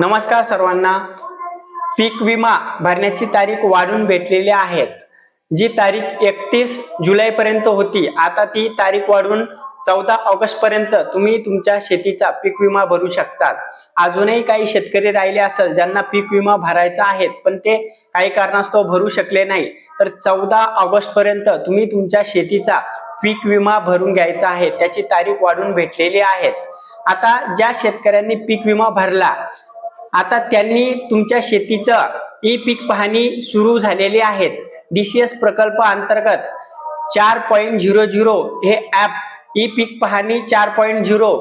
नमस्कार सर्वांना. पीक विमा भरण्याची तारीख वाढून भेटलेली आहे. जी तारीख एकतीस जुलैपर्यंत होती आता ती तारीख वाढून चौदा ऑगस्ट पर्यंत तुम्ही तुमच्या शेतीचा पीक विमा भरू शकतात. अजूनही काही शेतकरी राहिले असेल ज्यांना पीक विमा भरायचा आहे पण ते काही कारणास्तव भरू शकले नाही. तर चौदा ऑगस्ट पर्यंत तुम्ही तुमच्या शेतीचा पीक विमा भरून घ्यायचा आहे त्याची तारीख वाढून भेटलेली आहे. आता ज्या शेतकऱ्यांनी पीक विमा भरला आता त्यांनी तुमच्या शेतीचं ई पीक पाहणी सुरू झालेली आहेत. डीसीएस प्रकल्प अंतर्गत चार पॉईंट झिरो झिरो हे ॲप ई पीक पाहणी चार पॉईंट झिरो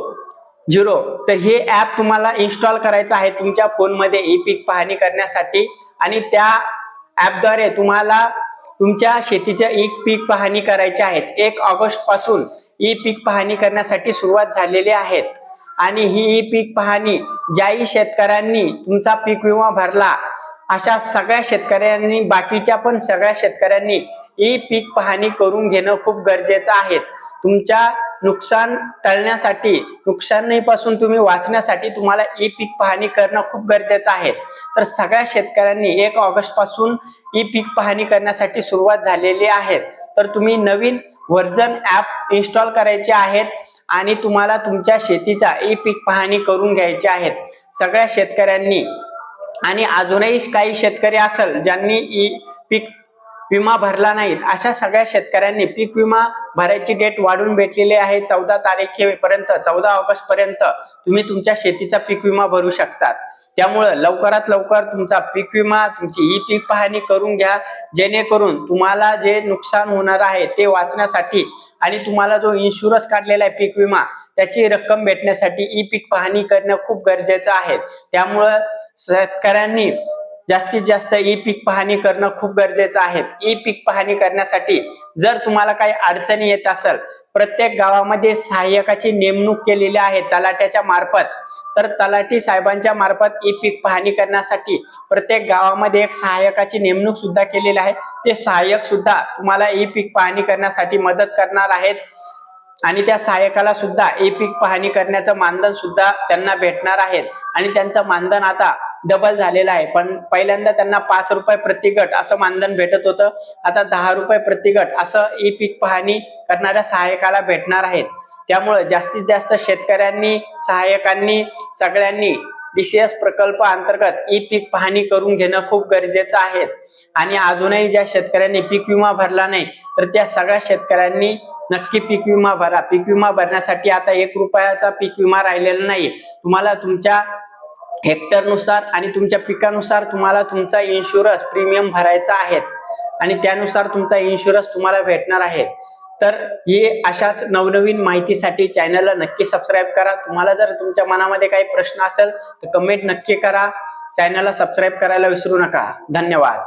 झिरो तर हे ॲप तुम्हाला इन्स्टॉल करायचं आहे तुमच्या फोनमध्ये ई पीक पाहणी करण्यासाठी आणि त्या ॲपद्वारे तुम्हाला तुमच्या शेतीच्या ई पीक पाहणी करायच्या आहेत. एक ऑगस्टपासून ई पीक पाहणी करण्यासाठी सुरुवात झालेली आहेत आणि ही ई पीक पाहणी ज्याही शेतकऱ्यांनी तुमचा पीक विमा भरला अशा सगळ्या शेतकऱ्यांनी बाकीच्या पण सगळ्या शेतकऱ्यांनी ई पीक पाहणी करून घेणं खूप गरजेचं आहे. तुमच्या नुकसान टळण्यासाठी नुकसानीपासून तुम्ही वाचण्यासाठी तुम्हाला ई पीक पाहणी करणं खूप गरजेचं आहे. तर सगळ्या शेतकऱ्यांनी एक ऑगस्टपासून ई पीक पाहणी करण्यासाठी सुरुवात झालेली आहे. तर तुम्ही नवीन व्हर्जन ॲप इन्स्टॉल करायचे आहेत. आणि तुम्हाला तुमच्या शेतीचा ई पीक पाहणी करून घ्यायची आहेत. सगळ्या शेतकऱ्यांनी आणि अजूनही काही शेतकरी असेल ज्यांनी ई पीक विमा भरला नाहीत अशा सगळ्या शेतकऱ्यांनी पीक विमा भरायची डेट वाढून भेटलेली आहे. चौदा तारखेपर्यंत चौदा ऑगस्ट पर्यंत तुम्ही तुमच्या शेतीचा पीक विमा भरू शकतात. त्यामुळं लवकरात लवकर तुमचा पीक विमा तुमची ई पीक पाहणी करून घ्या. जेणेकरून तुम्हाला जे नुकसान होणार आहे ते वाचण्यासाठी आणि तुम्हाला जो इन्शुरन्स काढलेला आहे पीक विमा त्याची रक्कम भेटण्यासाठी ई पीक पाहणी करणं खूप गरजेचं आहे. त्यामुळं शेतकऱ्यांनी जास्तीत जास्त ई पीक पाहणी करणं खूप गरजेचं आहे. ई पीक पाहणी करण्यासाठी जर तुम्हाला काही अडचणी येत असेल प्रत्येक गावामध्ये सहाय्यकाची नेमणूक केलेली आहे तलाट्याच्या मार्फत तर तलाठी साहेबांच्या मार्फत ई पीक पाहणी करण्यासाठी प्रत्येक गावामध्ये एक सहाय्यकाची नेमणूक सुद्धा केलेली आहे. ते सहाय्यक सुद्धा तुम्हाला ई पीक पाहणी करण्यासाठी मदत करणार आहेत आणि त्या सहाय्यकाला सुद्धा ई पीक पाहणी करण्याचं मानधन सुद्धा त्यांना भेटणार आहेत आणि त्यांचं मानधन आता डबल झालेला आहे. पण पहिल्यांदा त्यांना पाच रुपये प्रतिगट असं मानधन भेटत होतं. आता दहा रुपये प्रतिगट असं ई पीक पाहणी करणाऱ्या सहाय्यकाला भेटणार आहेत. त्यामुळे जास्तीत जास्त शेतकऱ्यांनी सहाय्यकांनी सगळ्यांनी डीसीएस प्रकल्प अंतर्गत ई पीक पाहणी करून घेणं खूप गरजेचं आहे. आणि अजूनही ज्या शेतकऱ्यांनी पीक विमा भरला नाही तर त्या सगळ्या शेतकऱ्यांनी नक्की पीक विमा भरा. पीक विमा भरण्यासाठी आता एक रुपयाचा पीक विमा राहिलेला नाही तुम्हाला तुमच्या हेक्टरनुसार आणि तुमच्या पिकानुसार तुम्हाला तुमचा इन्शुरन्स प्रीमियम भरायचा आहे. आणि त्यानुसार तुमचा इन्शुरन्स तुम्हाला भेटणार आहे. तर हे अशाच नवनवीन माहितीसाठी चॅनलला नक्की सबस्क्राईब करा. तुम्हाला जर तुमच्या मनामध्ये काही प्रश्न असेल तर कमेंट नक्की करा. चॅनलला सबस्क्राईब करायला विसरू नका. धन्यवाद.